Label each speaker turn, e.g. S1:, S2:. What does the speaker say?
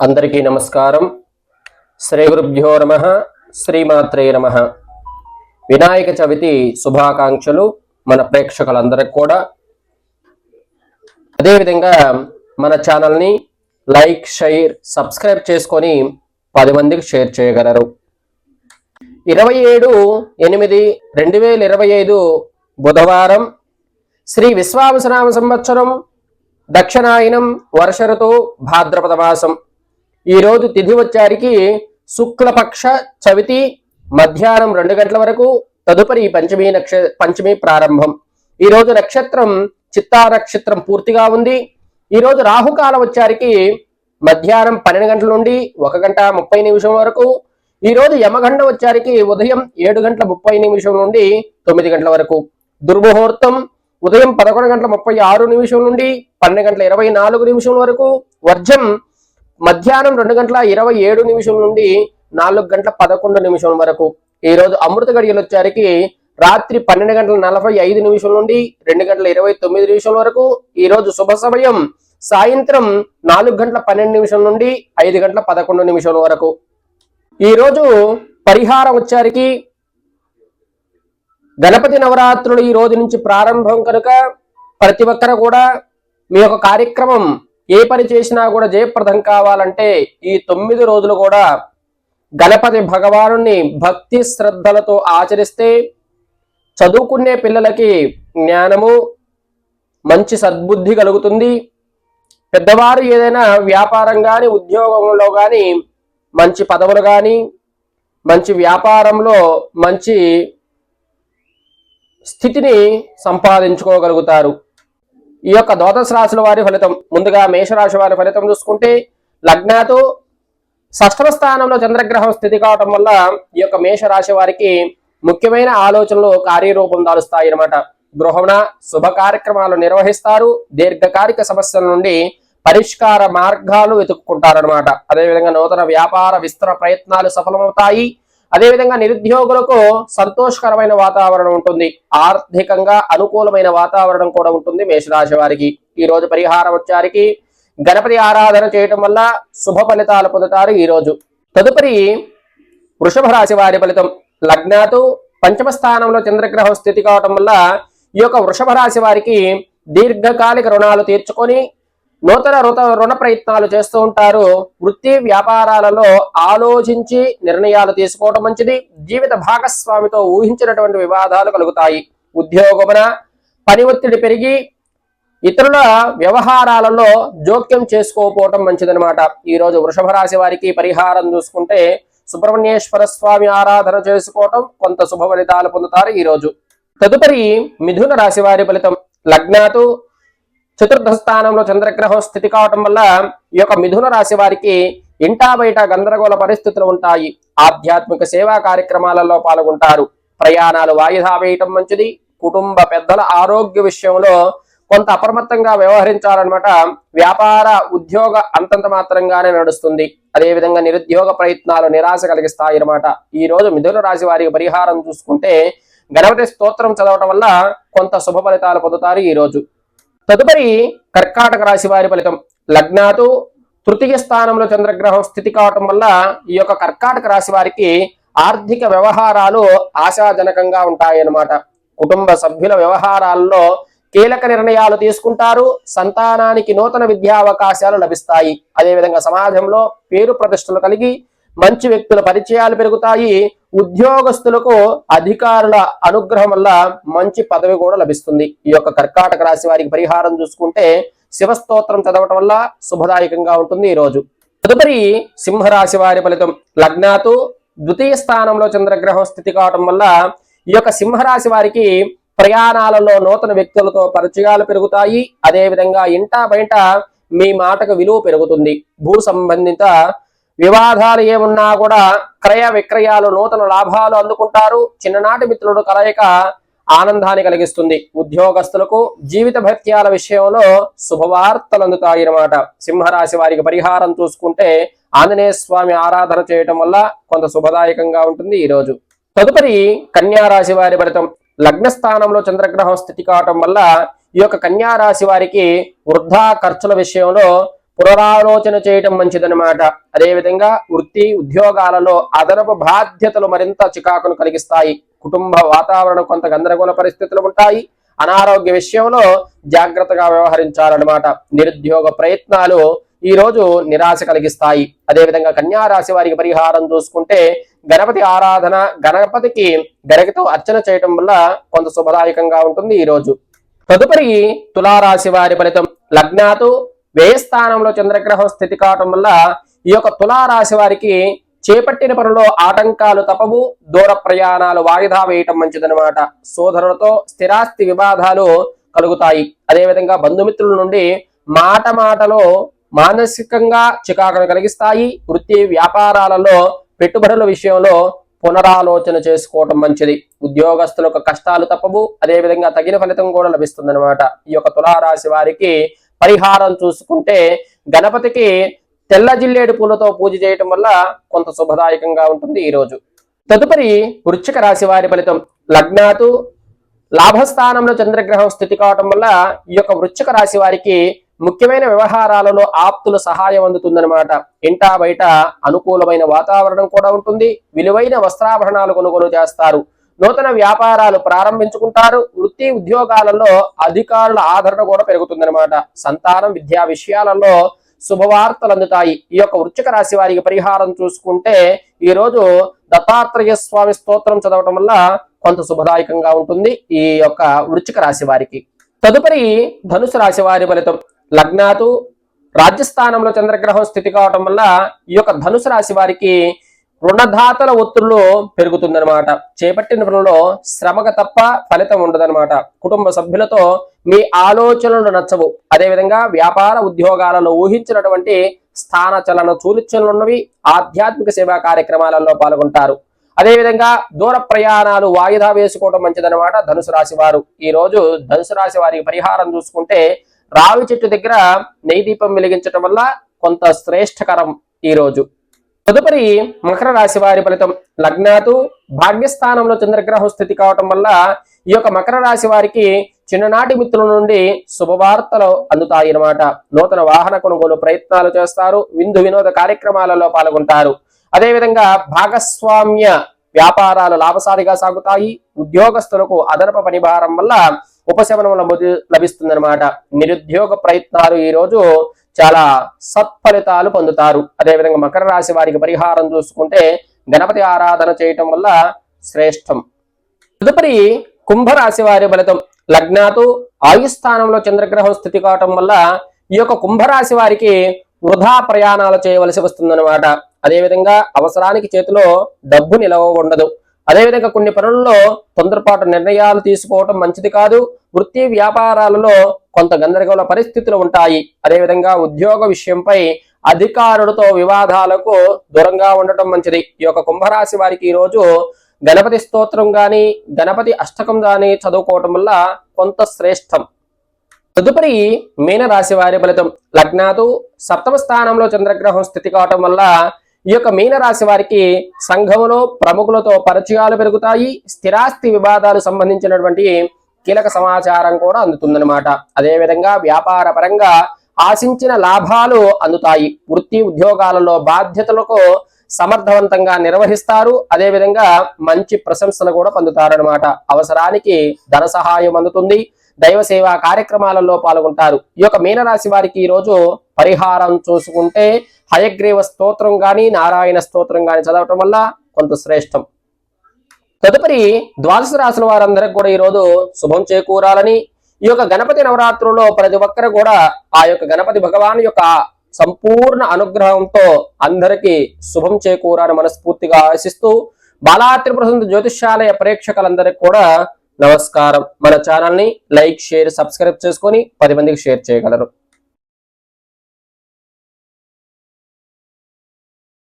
S1: అందరికీ నమస్కారం. శ్రీ గురుభ్యో నమ శ్రీమాత్రే నమ. వినాయక చవితి శుభాకాంక్షలు మన ప్రేక్షకులందరికి కూడా. అదేవిధంగా మన ఛానల్ని లైక్ షేర్ సబ్స్క్రైబ్ చేసుకొని పది మందికి షేర్ చేయగలరు. ఇరవై ఏడు ఎనిమిది రెండు వేల ఇరవై ఐదు బుధవారం శ్రీ విశ్వావసనామ సంవత్సరం దక్షిణాయనం వర్ష ఋతు భాద్రపద మాసం. ఈ రోజు తిథి వచ్చారికి శుక్లపక్ష చవితి మధ్యాహ్నం రెండు గంటల వరకు తదుపరి పంచమి నక్ష పంచమి ప్రారంభం. ఈ రోజు నక్షత్రం చిత్తా నక్షత్రం పూర్తిగా ఉంది. ఈరోజు రాహుకాలం వచ్చారికి మధ్యాహ్నం పన్నెండు గంటల నుండి ఒక గంట ముప్పై నిమిషం వరకు ఈ రోజు యమగండ వచ్చారికి ఉదయం ఏడు గంటల ముప్పై నిమిషం నుండి తొమ్మిది గంటల వరకు. దుర్ముహూర్తం ఉదయం పదకొండు గంటల ముప్పై ఆరు నిమిషం నుండి పన్నెండు గంటల ఇరవై నాలుగు నిమిషం వరకు వర్జం మధ్యాహ్నం రెండు గంటల ఇరవై ఏడు నిమిషం నుండి నాలుగు గంటల పదకొండు నిమిషం వరకు. ఈ రోజు అమృత గడియలు వచ్చేసరికి రాత్రి పన్నెండు గంటల నలభై ఐదు నిమిషం నుండి రెండు గంటల ఇరవై తొమ్మిది నిమిషం వరకు. ఈ రోజు శుభ సమయం సాయంత్రం నాలుగు గంటల పన్నెండు నిమిషం నుండి ఐదు గంటల పదకొండు నిమిషం వరకు. ఈ రోజు పరిహారం వచ్చారికి గణపతి నవరాత్రులు ఈ రోజు నుంచి ప్రారంభం కనుక ప్రతి ఒక్కరు కూడా మీ యొక్క కార్యక్రమం ఏ పని చేసినా కూడా జయప్రదం కావాలంటే ఈ తొమ్మిది రోజులు కూడా గణపతి భగవాను భక్తి శ్రద్ధలతో ఆచరిస్తే చదువుకునే పిల్లలకి జ్ఞానము మంచి సద్బుద్ధి కలుగుతుంది. పెద్దవారు ఏదైనా వ్యాపారం కానీ ఉద్యోగంలో కానీ మంచి పదవులు కానీ మంచి వ్యాపారంలో మంచి స్థితిని సంపాదించుకోగలుగుతారు. ఈ యొక్క ద్వాదశ రాశుల వారి ఫలితం. ముందుగా మేషరాశి వారి ఫలితం చూసుకుంటే లగ్నాతో షష్టమ స్థానంలో చంద్రగ్రహం స్థితి కావటం వల్ల ఈ యొక్క మేషరాశి వారికి ముఖ్యమైన ఆలోచనలు కార్యరూపం దాలుస్తాయి అన్నమాట. గృహమున శుభ కార్యక్రమాలు నిర్వహిస్తారు. దీర్ఘకాలిక సమస్యల నుండి పరిష్కార మార్గాలు వెతుక్కుంటారనమాట అదేవిధంగా నూతన వ్యాపార విస్తర ప్రయత్నాలు సఫలమవుతాయి. అదేవిధంగా నిరుద్యోగులకు సంతోషకరమైన వాతావరణం ఉంటుంది. ఆర్థికంగా అనుకూలమైన వాతావరణం కూడా ఉంటుంది మేషరాశి వారికి. ఈ రోజు పరిహారం వచ్చారికి గణపతి ఆరాధన చేయటం వల్ల శుభ ఫలితాలు పొందుతారు ఈ రోజు. తదుపరి వృషభ రాశి వారి ఫలితం. లగ్నాతు పంచమ స్థానంలో చంద్రగ్రహం స్థితి కావటం వల్ల ఈ యొక్క వృషభ రాశి వారికి దీర్ఘకాలిక రుణాలు తీర్చుకొని నూతన రుత రుణ ప్రయత్నాలు చేస్తూ ఉంటారు. వృత్తి వ్యాపారాలలో ఆలోచించి నిర్ణయాలు తీసుకోవడం మంచిది. జీవిత భాగస్వామితో ఊహించినటువంటి వివాదాలు కలుగుతాయి. ఉద్యోగమున పని ఒత్తిడి పెరిగి ఇతరుల వ్యవహారాలలో జోక్యం చేసుకోకపోవటం మంచిదనమాట ఈ రోజు వృషభ రాశి వారికి పరిహారం చూసుకుంటే సుబ్రహ్మణ్యేశ్వర స్వామి ఆరాధన చేసుకోవటం కొంత శుభ ఫలితాలు పొందుతారు ఈ రోజు తదుపరి మిథున రాశి వారి ఫలితం. లగ్నాతు చతుర్థ స్థానంలో చంద్రగ్రహం స్థితి కావటం వల్ల ఈ యొక్క మిథున రాశి వారికి ఇంటా బయట గందరగోళ పరిస్థితులు ఉంటాయి. ఆధ్యాత్మిక సేవా కార్యక్రమాలలో పాల్గొంటారు. ప్రయాణాలు వాయిదా వేయటం మంచిది. కుటుంబ పెద్దల ఆరోగ్య విషయంలో కొంత అప్రమత్తంగా వ్యవహరించాలన్నమాట. వ్యాపార ఉద్యోగ అంతంత మాత్రంగానే నడుస్తుంది. అదేవిధంగా నిరుద్యోగ ప్రయత్నాలు నిరాశ కలిగిస్తాయి అన్నమాట. ఈ రోజు మిథున రాశి వారికి పరిహారం చూసుకుంటే గణపతి స్తోత్రం చదవటం వల్ల కొంత శుభ ఫలితాలు పొందుతారు ఈ రోజు. తదుపరి కర్కాటక రాశి వారి ఫలితం. లగ్నాతు తృతీయ స్థానంలో చంద్రగ్రహం స్థితి కావటం వల్ల ఈ యొక్క కర్కాటక రాశి వారికి ఆర్థిక వ్యవహారాలు ఆశాజనకంగా ఉంటాయన్నమాట. కుటుంబ సభ్యుల వ్యవహారాల్లో కీలక నిర్ణయాలు తీసుకుంటారు. సంతానానికి నూతన విద్యా అవకాశాలు లభిస్తాయి. అదేవిధంగా సమాజంలో పేరు ప్రతిష్టలు కలిగి మంచి వ్యక్తుల పరిచయాలు పెరుగుతాయి. ఉద్యోగస్తులకు అధికారుల అనుగ్రహం వల్ల మంచి పదవి కూడా లభిస్తుంది. ఈ యొక్క కర్కాటక రాశి వారికి పరిహారం చూసుకుంటే శివస్తోత్రం చదవటం వల్ల శుభదాయకంగా ఉంటుంది ఈ రోజు. తదుపరి సింహరాశి వారి ఫలితం లగ్నాతు ద్వితీయ స్థానంలో చంద్రగ్రహం స్థితి కావటం వల్ల ఈ యొక్క సింహరాశి వారికి ప్రయాణాలలో నూతన వ్యక్తులతో పరిచయాలు పెరుగుతాయి. అదేవిధంగా ఇంటా బయట మీ మాటకు విలువ పెరుగుతుంది. భూ సంబంధిత వివాదాలు ఏమున్నా కూడా క్రయ విక్రయాలు నూతన లాభాలు అందుకుంటారు. చిన్ననాటి మిత్రుడు కలయిక ఆనందాన్ని కలిగిస్తుంది. ఉద్యోగస్తులకు జీవిత భత్యాల విషయంలో శుభవార్తలు అందుతాయి అన్నమాట. సింహరాశి వారికి పరిహారం చూసుకుంటే ఆంజనేయ స్వామి ఆరాధన చేయటం వల్ల కొంత శుభదాయకంగా ఉంటుంది ఈ రోజు. తదుపరి కన్యా రాశి వారి ఫలితం. లగ్నస్థానంలో చంద్రగ్రహం స్థితి కావటం వల్ల ఈ యొక్క కన్యా రాశి వారికి వృద్ధా ఖర్చుల విషయంలో పునరాలోచన చేయటం మంచిదనమాట అదేవిధంగా వృత్తి ఉద్యోగాలలో అదనపు బాధ్యతలు మరింత చికాకును కలిగిస్తాయి. కుటుంబ వాతావరణం కొంత గందరగోళ పరిస్థితులు ఉంటాయి. అనారోగ్య విషయంలో జాగ్రత్తగా వ్యవహరించాలన్నమాట. నిరుద్యోగ ప్రయత్నాలు ఈ రోజు నిరాశ కలిగిస్తాయి. అదేవిధంగా కన్యారాశి వారికి పరిహారం చూసుకుంటే గణపతి ఆరాధన గణపతికి గరగతో అర్చన చేయటం వల్ల కొంత శుభదాయకంగా ఉంటుంది ఈ రోజు. తదుపరి తులారాశి వారి ఫలితం లగ్నాతు వ్యయ స్థానంలో చంద్రగ్రహం స్థితి కావటం వల్ల ఈ యొక్క తులారాశి వారికి చేపట్టిన పనులో ఆటంకాలు తపవు దూర ప్రయాణాలు వాయిదా వేయటం మంచిదన్నమాట. సోదరులతో స్థిరాస్తి వివాదాలు కలుగుతాయి. అదేవిధంగా బంధుమిత్రుల నుండి మాట మాటలో మానసికంగా చికాకును కలిగిస్తాయి. వృత్తి వ్యాపారాలలో పెట్టుబడుల విషయంలో పునరాలోచన చేసుకోవటం మంచిది. ఉద్యోగస్తులకు కష్టాలు తప్పవు అదేవిధంగా తగిన ఫలితం కూడా లభిస్తుంది ఈ యొక్క తులారాశి వారికి పరిహారం చూసుకుంటే గణపతికి తెల్ల జిల్లేడు పూలతో పూజ చేయటం వల్ల కొంత శుభదాయకంగా ఉంటుంది ఈ రోజు. తదుపరి వృచ్చిక రాశి వారి ఫలితం. లగ్నాతు లాభస్థానంలో చంద్రగ్రహం స్థితి కావటం వల్ల ఈ యొక్క వృచ్చిక రాశి వారికి ముఖ్యమైన వ్యవహారాలలో ఆప్తుల సహాయం అందుతుందనమాట ఇంటా బయట అనుకూలమైన వాతావరణం కూడా ఉంటుంది. విలువైన వస్త్రాభరణాలు కొనుగోలు చేస్తారు. నూతన వ్యాపారాలు ప్రారంభించుకుంటారు. వృత్తి ఉద్యోగాలలో అధికారుల ఆదరణ కూడా పెరుగుతుందన్నమాట. సంతానం విద్యా విషయాలలో శుభవార్తలు అందుతాయి. ఈ యొక్క వృచ్చిక రాశి వారికి పరిహారం చూసుకుంటే ఈ రోజు దత్తాత్రేయ స్వామి స్తోత్రం చదవటం వల్ల కొంత శుభదాయకంగా ఉంటుంది ఈ యొక్క వృచ్చిక రాశి వారికి. తదుపరి ధనుసు రాశి వారి ఫలితం. లగ్నాతు రాజ్యస్థానంలో చంద్రగ్రహం స్థితి కావటం వల్ల ఈ యొక్క ధనుసు రాశి వారికి రుణదాతల ఒత్తిడిలో పెరుగుతుందనమాట చేపట్టిన పనుల్లో శ్రమక తప్ప ఫలితం ఉండదనమాట కుటుంబ సభ్యులతో మీ ఆలోచనలు నచ్చవు. అదేవిధంగా వ్యాపార ఉద్యోగాలలో ఊహించినటువంటి స్థాన చలన చూలిచలున్నవి ఆధ్యాత్మిక సేవా కార్యక్రమాలలో పాల్గొంటారు. అదేవిధంగా దూర ప్రయాణాలు వాయిదా వేసుకోవడం మంచిదనమాట ధనుసు రాశి వారు. ఈ రోజు ధనుసు రాశి వారికి పరిహారం చూసుకుంటే రావి చెట్టు దగ్గర నెయ్యి దీపం వెలిగించడం వల్ల కొంత శ్రేష్టకరం ఈ రోజు. తదుపరి మకర రాశి వారి ఫలితం లగ్నాతు భాగ్యస్థానంలో చంద్రగ్రహం స్థితి కావటం వల్ల ఈ యొక్క మకర రాశి వారికి చిన్ననాటి మిత్రుల నుండి శుభవార్తలు అందుతాయి అన్నమాట. నూతన వాహన కొనుగోలు ప్రయత్నాలు చేస్తారు. విందు వినోద కార్యక్రమాలలో పాల్గొంటారు. అదేవిధంగా భాగస్వామ్య వ్యాపారాలు లాభసారిగా సాగుతాయి. ఉద్యోగస్తులకు అదనపు పనిభారం వల్ల ఉపశమనం లభిస్తుందన్నమాట. నిరుద్యోగ ప్రయత్నాలు ఈ రోజు చాలా సత్ఫలితాలు పొందుతారు. అదేవిధంగా మకర రాశి వారికి పరిహారం చూసుకుంటే గణపతి ఆరాధన చేయటం వల్ల శ్రేష్టం. తదుపరి కుంభరాశి వారి ఫలితం. లగ్నాతు ఆయుస్థానంలో చంద్రగ్రహం స్థితి కావటం వల్ల ఈ యొక్క కుంభరాశి వారికి వృధా ప్రయాణాలు చేయవలసి వస్తుందన్నమాట. అదేవిధంగా అవసరానికి చేతిలో డబ్బు నిలవ ఉండదు. అదేవిధంగా కొన్ని పనుల్లో తొందరపాటు నిర్ణయాలు తీసుకోవటం మంచిది కాదు. వృత్తి వ్యాపారాలలో కొంత గందరగోళ పరిస్థితులు ఉంటాయి. అదేవిధంగా ఉద్యోగ విషయంపై అధికారులతో వివాదాలకు దూరంగా ఉండటం మంచిది. ఈ యొక్క కుంభరాశి వారికి ఈ రోజు గణపతి స్తోత్రం గాని గణపతి అష్టకం గాని చదువుకోవటం వల్ల కొంత శ్రేష్టం. తదుపరి మీనరాశి వారి ఫలితం. లగ్నాదు సప్తమ స్థానంలో చంద్రగ్రహం స్థితి కావటం వల్ల ఈ యొక్క మీనరాశి వారికి సంఘములో ప్రముఖులతో పరిచయాలు పెరుగుతాయి. స్థిరాస్తి వివాదాలు సంబంధించినటువంటి కీలక సమాచారం కూడా అందుతుందన్నమాట. అదేవిధంగా వ్యాపార పరంగా ఆశించిన లాభాలు అందుతాయి. వృత్తి ఉద్యోగాలలో బాధ్యతలకు సమర్థవంతంగా నిర్వహిస్తారు. అదేవిధంగా మంచి ప్రశంసలు కూడా పొందుతారనమాట అవసరానికి ధన సహాయం అందుతుంది. దైవ సేవా కార్యక్రమాలలో పాల్గొంటారు. ఈ యొక్క మీనరాశి వారికి ఈ రోజు పరిహారం చూసుకుంటే హయగ్రీవ స్తోత్రం కానీ నారాయణ స్తోత్రం కానీ చదవటం వల్ల కొంత శ్రేష్టం. తదుపరి ద్వాదశ రాసుల వారందరికి కూడా ఈ రోజు శుభం చేకూరాలని ఈ యొక్క గణపతి నవరాత్రుల్లో ప్రతి ఒక్కరు కూడా ఆ యొక్క గణపతి భగవాన్ యొక్క సంపూర్ణ అనుగ్రహంతో అందరికీ శుభం చేకూరాలని మనస్ఫూర్తిగా ఆశిస్తూ బాలాత్రిపుర జ్యోతిష్యాలయ ప్రేక్షకులందరికీ కూడా నమస్కారం. మన ఛానల్ని లైక్ షేర్ సబ్స్క్రైబ్ చేసుకొని పది మందికి షేర్ చేయగలరు.